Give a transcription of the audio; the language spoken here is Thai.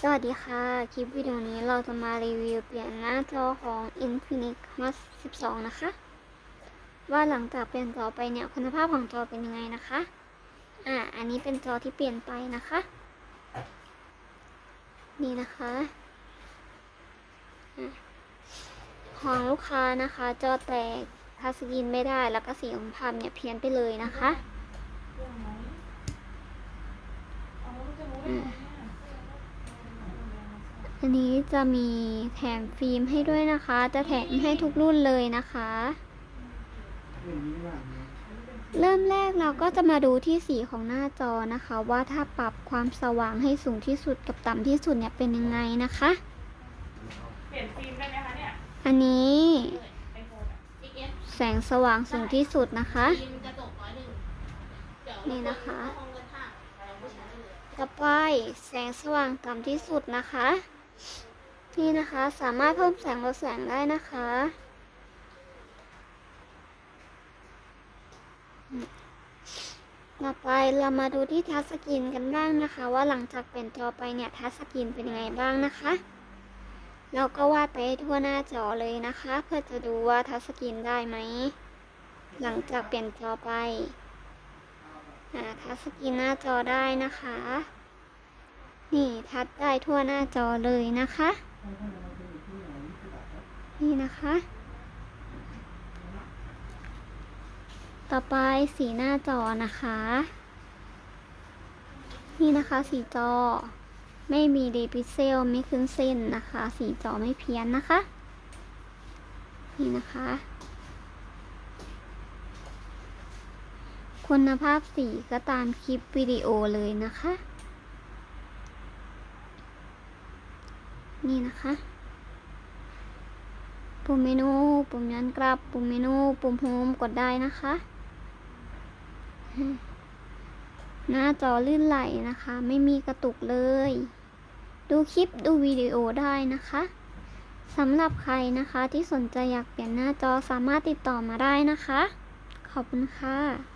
สวัสดีค่ะ คลิปวิดีโอนี้เราจะมารีวิวเปลี่ยนหน้าจอของ Infinix Hot 12 นะคะ ว่าหลังจากเปลี่ยนจอไปเนี่ยคุณภาพของจอเป็นยังไงนะคะ อ่า อันนี้เป็นจอที่เปลี่ยนไปนะคะ นี่นะคะอะของลูกค้านะคะ จอแตกทัชสกรีนไม่ได้แล้วก็สีของภาพเนี่ยเพี้ยนไปเลยนะคะ อันนี้จะมีแถมฟิล์มให้ด้วยนะคะ จะแถมให้ทุกรุ่นเลยนะคะ เริ่มแรกเราก็จะมาดูที่สีของหน้าจอนะคะ ว่าถ้าปรับความสว่างให้สูงที่สุดกับต่ำที่สุดเนี่ยเป็นยังไงนะคะ เปลี่ยนฟิล์มได้ไหมคะเนี่ยอันนี้ไอโฟนอะ XS แสงสว่างสูงที่สุดนะคะฟิล์มกระจกร้อยหนึ่งเดี๋ยวนี่นะคะห้องเงินห้างเราผู้ชายได้เลยต่อไปแสงสว่างต่ำที่สุดนะคะ นี่นะคะสามารถเพิ่มแสงลดแสงได้นะคะ ต่อไปเรามาดูที่ทัชสกรีนกันบ้างนะคะ ว่าหลังจากเปลี่ยนจอไปเนี่ยทัชสกรีนเป็นยังไงบ้างนะคะเราก็วาดไปทั่วหน้าจอเลยนะคะ เพื่อจะดูว่าทัชสกรีนได้ไหมหลังจากเปลี่ยนจอไปอ่าทัชสกรีนหน้าจอได้นะคะ นี่ทัชได้ทั่วหน้าจอเลยนะคะ นี่นะคะ ต่อไปสีหน้าจอนะคะ นี่นะคะสีจอไม่มีเดพิเซลไม่ขึ้นเส้นนะคะ สีจอไม่เพี้ยนนะคะ นี่นะคะ คุณภาพสีก็ตามคลิปวิดีโอเลยนะคะ นี่นะคะ ปุ่มเมนู ปุ่มย้อนกลับ ปุ่มเมนู ปุ่มโฮมกดได้นะคะ หน้าจอลื่นไหลนะคะ ไม่มีกระตุกเลย ดูคลิปดูวิดีโอได้นะคะสำหรับใครนะคะที่สนใจอยากเปลี่ยนหน้าจอสามารถติดต่อมาได้นะคะ ขอบคุณค่ะ